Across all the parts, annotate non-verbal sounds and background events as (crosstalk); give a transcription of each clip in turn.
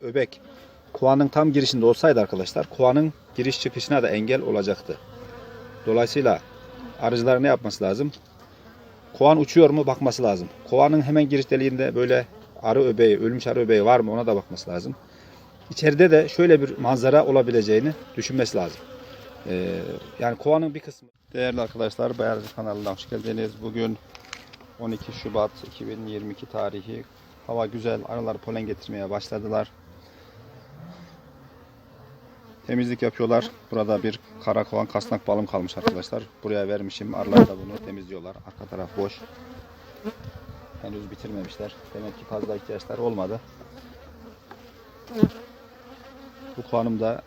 öbek kovanın tam girişinde olsaydı arkadaşlar kovanın giriş çıkışına da engel olacaktı. Dolayısıyla arıcılar ne yapması lazım? Kovan uçuyor mu bakması lazım. Kovanın hemen giriş deliğinde böyle arı öbeği, ölmüş arı öbeği var mı ona da bakması lazım. İçeride de şöyle bir manzara olabileceğini düşünmesi lazım. Ee, yani kovanın bir kısmı. Değerli arkadaşlar, Bayarcı kanalına hoş geldiniz. Bugün 12 Şubat 2022 tarihi. Hava güzel, arılar polen getirmeye başladılar. Temizlik yapıyorlar. Burada bir kara kovan kasnak balım kalmış arkadaşlar. Buraya vermişim. Arılar da bunu temizliyorlar. Arka taraf boş. Henüz bitirmemişler. Demek ki fazla ihtiyaçları olmadı. Bu kovanım da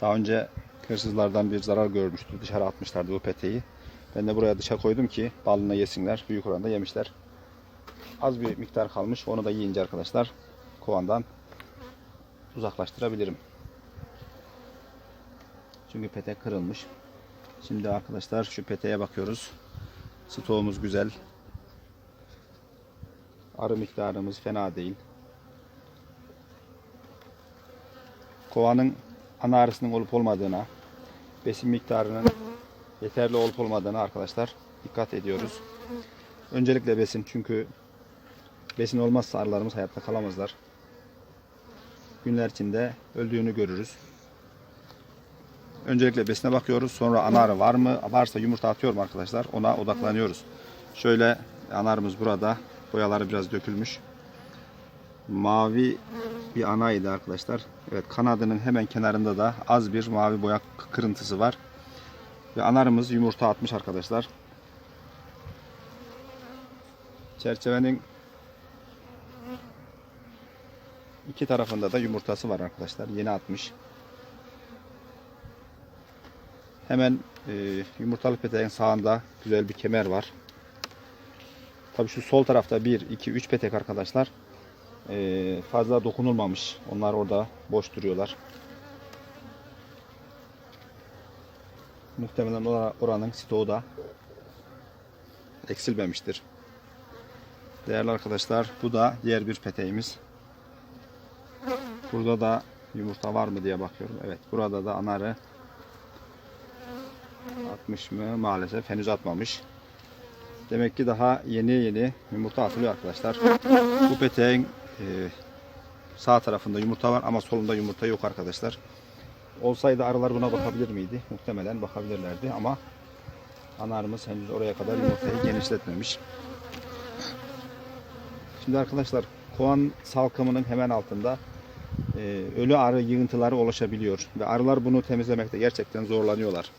daha önce hırsızlardan bir zarar görmüştü. Dışarı atmışlardı bu peteği. Ben de buraya dışa koydum ki balını yesinler. Büyük oranda yemişler. Az bir miktar kalmış. Onu da yiyince arkadaşlar kovandan uzaklaştırabilirim. Çünkü petek kırılmış. Şimdi arkadaşlar şu peteğe bakıyoruz. Stoğumuz güzel. Arı miktarımız fena değil. Kovanın ana arısının olup olmadığına, besin miktarının yeterli olup olmadığına arkadaşlar dikkat ediyoruz. Öncelikle besin çünkü besin olmazsa arılarımız hayatta kalamazlar. Günler içinde öldüğünü görürüz. Öncelikle besine bakıyoruz. Sonra ana arı var mı? Varsa yumurta atıyor mu arkadaşlar? Ona odaklanıyoruz. Şöyle ana arımız burada. Boyaları biraz dökülmüş. Mavi bir anaydı arkadaşlar. Evet kanadının hemen kenarında da az bir mavi boya kırıntısı var. Ve anarımız yumurta atmış arkadaşlar. Çerçevenin iki tarafında da yumurtası var arkadaşlar. Yeni atmış. Hemen e, yumurtalı peteğin sağında güzel bir kemer var. Tabii şu sol tarafta 1, 2, 3 petek arkadaşlar. E, fazla dokunulmamış. Onlar orada boş duruyorlar. Muhtemelen ora- oranın stoğu da eksilmemiştir. Değerli arkadaşlar bu da diğer bir peteğimiz. Burada da yumurta var mı diye bakıyorum. Evet burada da anarı atmış mı? Maalesef henüz atmamış. Demek ki daha yeni yeni yumurta atılıyor arkadaşlar. Bu peteğin e, sağ tarafında yumurta var ama solunda yumurta yok arkadaşlar. Olsaydı arılar buna bakabilir miydi? Muhtemelen bakabilirlerdi ama anarımız henüz oraya kadar yumurtayı genişletmemiş. Şimdi arkadaşlar kovan salkımının hemen altında e, ölü arı yığıntıları oluşabiliyor ve arılar bunu temizlemekte gerçekten zorlanıyorlar.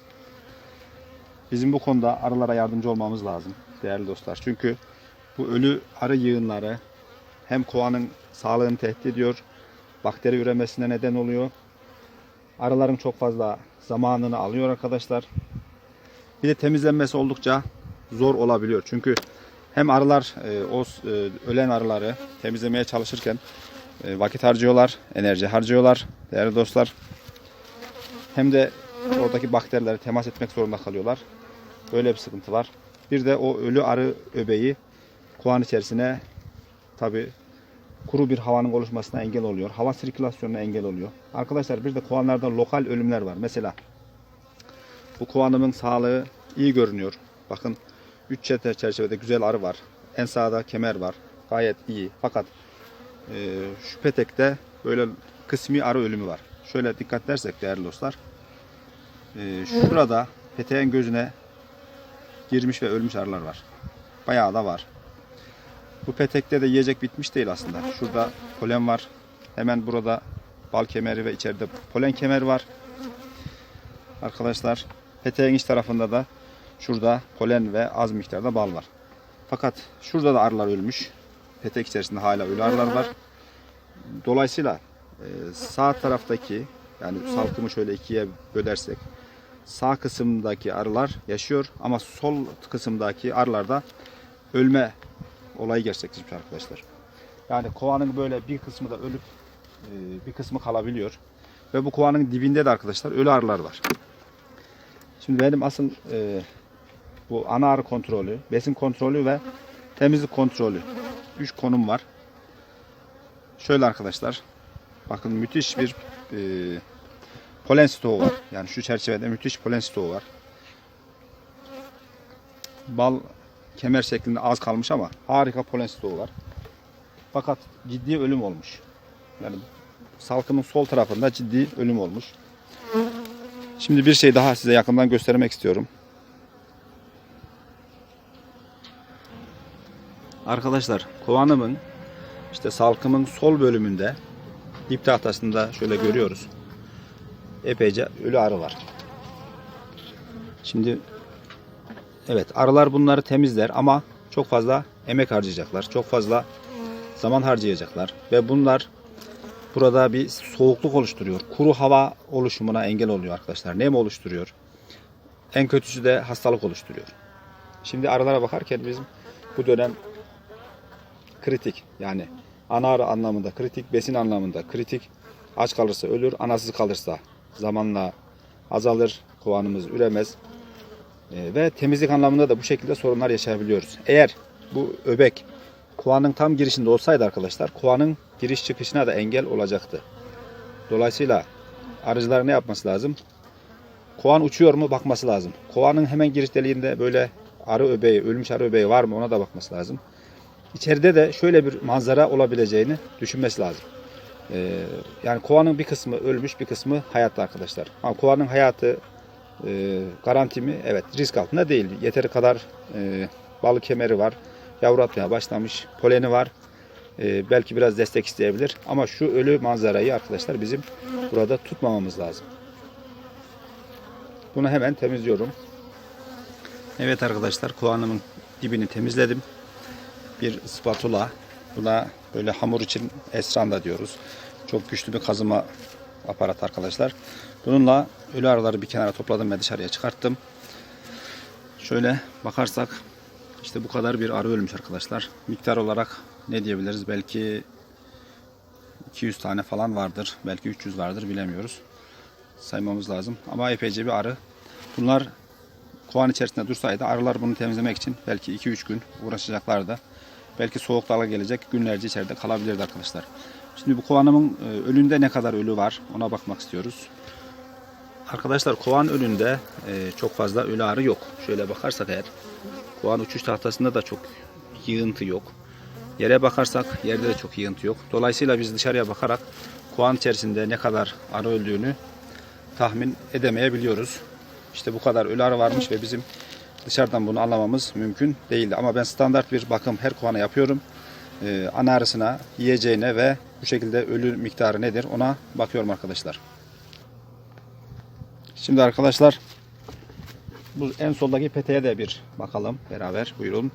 Bizim bu konuda arılara yardımcı olmamız lazım değerli dostlar. Çünkü bu ölü arı yığınları hem kovanın sağlığını tehdit ediyor, bakteri üremesine neden oluyor. Arıların çok fazla zamanını alıyor arkadaşlar. Bir de temizlenmesi oldukça zor olabiliyor. Çünkü hem arılar e, o e, ölen arıları temizlemeye çalışırken e, vakit harcıyorlar, enerji harcıyorlar değerli dostlar. Hem de oradaki bakterilere temas etmek zorunda kalıyorlar. Böyle bir sıkıntı var. Bir de o ölü arı öbeği kovan içerisine tabi kuru bir havanın oluşmasına engel oluyor. Hava sirkülasyonuna engel oluyor. Arkadaşlar bir de kovanlarda lokal ölümler var. Mesela bu kovanımın sağlığı iyi görünüyor. Bakın 3 çerçevede güzel arı var. En sağda kemer var. Gayet iyi. Fakat e, şu petekte böyle kısmi arı ölümü var. Şöyle dikkat dersek değerli dostlar. E, şurada peteğin gözüne girmiş ve ölmüş arılar var. Bayağı da var. Bu petekte de yiyecek bitmiş değil aslında. Şurada polen var. Hemen burada bal kemeri ve içeride polen kemeri var. Arkadaşlar peteğin iç tarafında da şurada polen ve az miktarda bal var. Fakat şurada da arılar ölmüş. Petek içerisinde hala ölü arılar var. Dolayısıyla e, sağ taraftaki yani salkımı şöyle ikiye bölersek sağ kısımdaki arılar yaşıyor ama sol kısımdaki arılarda ölme olayı gerçekleşmiş arkadaşlar. Yani kovanın böyle bir kısmı da ölüp e, bir kısmı kalabiliyor. Ve bu kovanın dibinde de arkadaşlar ölü arılar var. Şimdi benim asıl e, bu ana arı kontrolü, besin kontrolü ve temizlik kontrolü. 3 konum var. Şöyle arkadaşlar. Bakın müthiş bir e, polen stoğu var. Yani şu çerçevede müthiş polen stoğu var. Bal kemer şeklinde az kalmış ama harika polen stoğu var. Fakat ciddi ölüm olmuş. Yani salkımın sol tarafında ciddi ölüm olmuş. Şimdi bir şey daha size yakından göstermek istiyorum. Arkadaşlar kovanımın işte salkımın sol bölümünde dip tahtasında şöyle görüyoruz. Epeyce ölü arı var. Şimdi evet arılar bunları temizler ama çok fazla emek harcayacaklar. Çok fazla zaman harcayacaklar ve bunlar burada bir soğukluk oluşturuyor. Kuru hava oluşumuna engel oluyor arkadaşlar. Nem oluşturuyor. En kötüsü de hastalık oluşturuyor. Şimdi arılara bakarken bizim bu dönem kritik yani ana arı anlamında kritik, besin anlamında kritik. Aç kalırsa ölür, anasız kalırsa zamanla azalır, kovanımız üremez. Ee, ve temizlik anlamında da bu şekilde sorunlar yaşayabiliyoruz. Eğer bu öbek kovanın tam girişinde olsaydı arkadaşlar kovanın giriş çıkışına da engel olacaktı. Dolayısıyla arıcılar ne yapması lazım? Kovan uçuyor mu bakması lazım. Kovanın hemen giriş deliğinde böyle arı öbeği, ölmüş arı öbeği var mı ona da bakması lazım. İçeride de şöyle bir manzara olabileceğini düşünmesi lazım. Ee, yani kovanın bir kısmı ölmüş, bir kısmı hayatta arkadaşlar. Ama kovanın hayatı e, garanti mi? Evet, risk altında değil. Yeteri kadar e, balık kemeri var, yavru atmaya başlamış, poleni var. E, belki biraz destek isteyebilir. Ama şu ölü manzarayı arkadaşlar bizim burada tutmamamız lazım. Bunu hemen temizliyorum. Evet arkadaşlar kovanımın dibini temizledim bir spatula. Buna böyle hamur için esranda diyoruz. Çok güçlü bir kazıma aparat arkadaşlar. Bununla ölü arıları bir kenara topladım ve dışarıya çıkarttım. Şöyle bakarsak işte bu kadar bir arı ölmüş arkadaşlar. Miktar olarak ne diyebiliriz? Belki 200 tane falan vardır. Belki 300 vardır bilemiyoruz. Saymamız lazım. Ama epeyce bir arı. Bunlar kovan içerisinde dursaydı arılar bunu temizlemek için belki 2-3 gün uğraşacaklardı. Belki soğuk dala gelecek günlerce içeride kalabilirdi arkadaşlar. Şimdi bu kovanımın e, ölünde ne kadar ölü var ona bakmak istiyoruz. Arkadaşlar kovan ölünde e, çok fazla ölü arı yok. Şöyle bakarsak eğer kovan uçuş tahtasında da çok yığıntı yok. Yere bakarsak yerde de çok yığıntı yok. Dolayısıyla biz dışarıya bakarak kovan içerisinde ne kadar arı öldüğünü tahmin edemeyebiliyoruz. İşte bu kadar ölü arı varmış ve bizim dışarıdan bunu anlamamız mümkün değildi. Ama ben standart bir bakım her kovana yapıyorum. Ee, ana arısına, yiyeceğine ve bu şekilde ölü miktarı nedir ona bakıyorum arkadaşlar. Şimdi arkadaşlar bu en soldaki peteğe de bir bakalım beraber buyurun.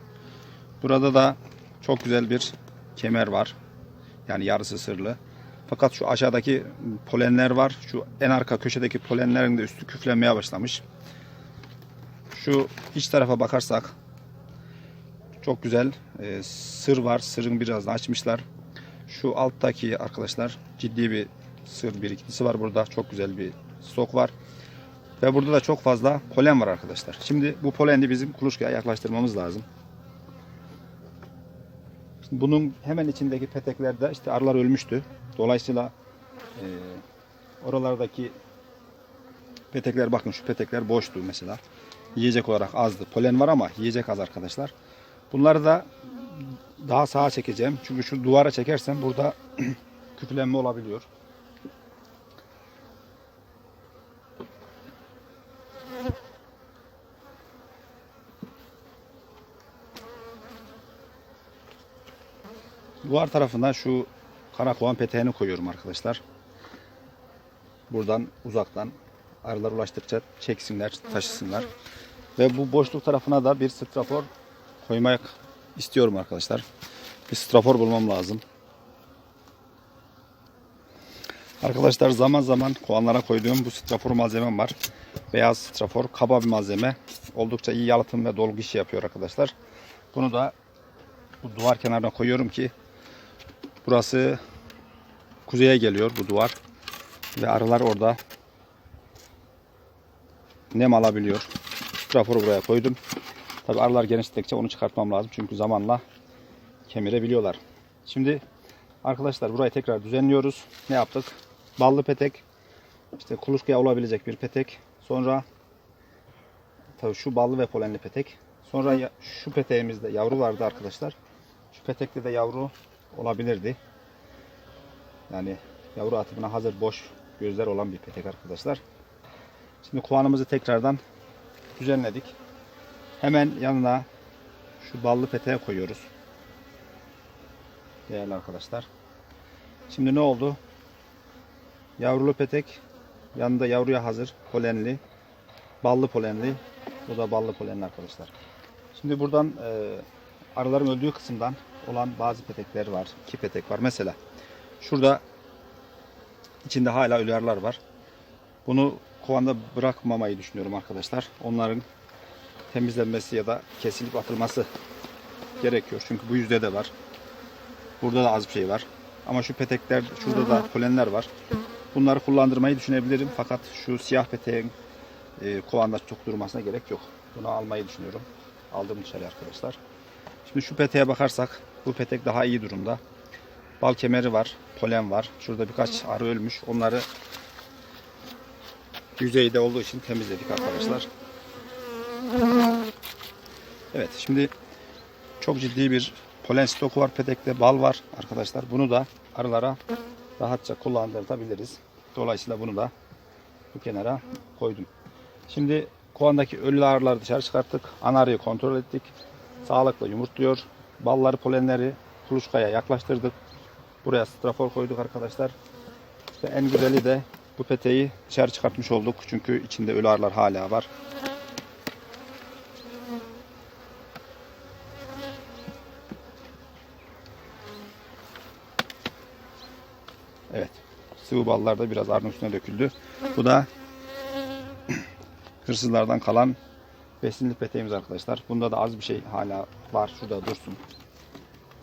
Burada da çok güzel bir kemer var. Yani yarısı sırlı. Fakat şu aşağıdaki polenler var. Şu en arka köşedeki polenlerin de üstü küflenmeye başlamış. Şu iç tarafa bakarsak çok güzel e, sır var. Sırın biraz açmışlar. Şu alttaki arkadaşlar ciddi bir sır birikintisi var burada. Çok güzel bir stok var. Ve burada da çok fazla polen var arkadaşlar. Şimdi bu poleni bizim kuluçkaya yaklaştırmamız lazım. Bunun hemen içindeki peteklerde işte arılar ölmüştü. Dolayısıyla e, oralardaki petekler bakın şu petekler boştu mesela. Yiyecek olarak azdı. Polen var ama yiyecek az arkadaşlar. Bunları da daha sağa çekeceğim. Çünkü şu duvara çekersem burada (clears throat) küflenme olabiliyor. Duvar tarafına şu karakovan peteğini koyuyorum arkadaşlar. Buradan uzaktan arılar ulaştıkça çeksinler, taşısınlar. Ve bu boşluk tarafına da bir strafor koymak istiyorum arkadaşlar. Bir strafor bulmam lazım. Arkadaşlar zaman zaman kovanlara koyduğum bu strafor malzemem var. Beyaz strafor, kaba bir malzeme. Oldukça iyi yalıtım ve dolgu işi yapıyor arkadaşlar. Bunu da bu duvar kenarına koyuyorum ki burası kuzeye geliyor bu duvar. Ve arılar orada nem alabiliyor. Straforu buraya koydum. Tabi arılar genişledikçe onu çıkartmam lazım. Çünkü zamanla kemirebiliyorlar. Şimdi Arkadaşlar burayı tekrar düzenliyoruz. Ne yaptık? Ballı petek, işte kuluçkaya olabilecek bir petek. Sonra tabii şu ballı ve polenli petek. Sonra şu peteğimizde yavru vardı arkadaşlar. Şu petekte de yavru olabilirdi. Yani yavru atımına hazır boş gözler olan bir petek arkadaşlar. Şimdi kovanımızı tekrardan düzenledik. Hemen yanına şu ballı peteğe koyuyoruz. Değerli arkadaşlar. Şimdi ne oldu? Yavrulu petek yanında yavruya hazır polenli. Ballı polenli. Bu da ballı polenli arkadaşlar. Şimdi buradan e, arıların öldüğü kısımdan olan bazı petekler var. İki petek var. Mesela şurada içinde hala ölü arılar var. Bunu kovanda bırakmamayı düşünüyorum arkadaşlar. Onların temizlenmesi ya da kesilip atılması gerekiyor. Çünkü bu yüzde de var. Burada da az bir şey var. Ama şu petekler, şurada da polenler var. Bunları kullandırmayı düşünebilirim. Fakat şu siyah peteğin e, kovanda çok durmasına gerek yok. Bunu almayı düşünüyorum. Aldım dışarı arkadaşlar. Şimdi şu peteğe bakarsak bu petek daha iyi durumda. Bal kemeri var, polen var. Şurada birkaç arı ölmüş. Onları yüzeyde olduğu için temizledik arkadaşlar. Evet şimdi çok ciddi bir polen stoku var. Petekte bal var arkadaşlar. Bunu da arılara rahatça kullandırabiliriz. Dolayısıyla bunu da bu kenara koydum. Şimdi kovandaki ölü arıları dışarı çıkarttık. Ana arıyı kontrol ettik. Sağlıklı yumurtluyor. Balları, polenleri kuluçkaya yaklaştırdık. Buraya strafor koyduk arkadaşlar. İşte en güzeli de bu peteği dışarı çıkartmış olduk. Çünkü içinde ölü arılar hala var. Evet. Sıvı ballar da biraz arının üstüne döküldü. Bu da (clears throat) hırsızlardan kalan besinli peteğimiz arkadaşlar. Bunda da az bir şey hala var. Şurada dursun.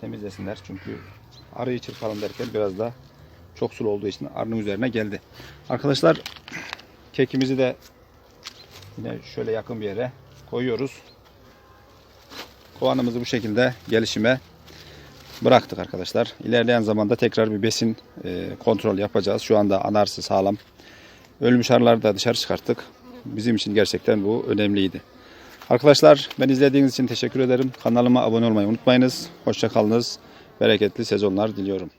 Temizlesinler. Çünkü arıyı çırpalım derken biraz da çok sulu olduğu için arının üzerine geldi. Arkadaşlar kekimizi de yine şöyle yakın bir yere koyuyoruz. Kovanımızı bu şekilde gelişime bıraktık arkadaşlar. İlerleyen zamanda tekrar bir besin e, kontrol yapacağız. Şu anda anarsı sağlam. Ölmüş arıları da dışarı çıkarttık. Bizim için gerçekten bu önemliydi. Arkadaşlar ben izlediğiniz için teşekkür ederim. Kanalıma abone olmayı unutmayınız. Hoşçakalınız. Bereketli sezonlar diliyorum.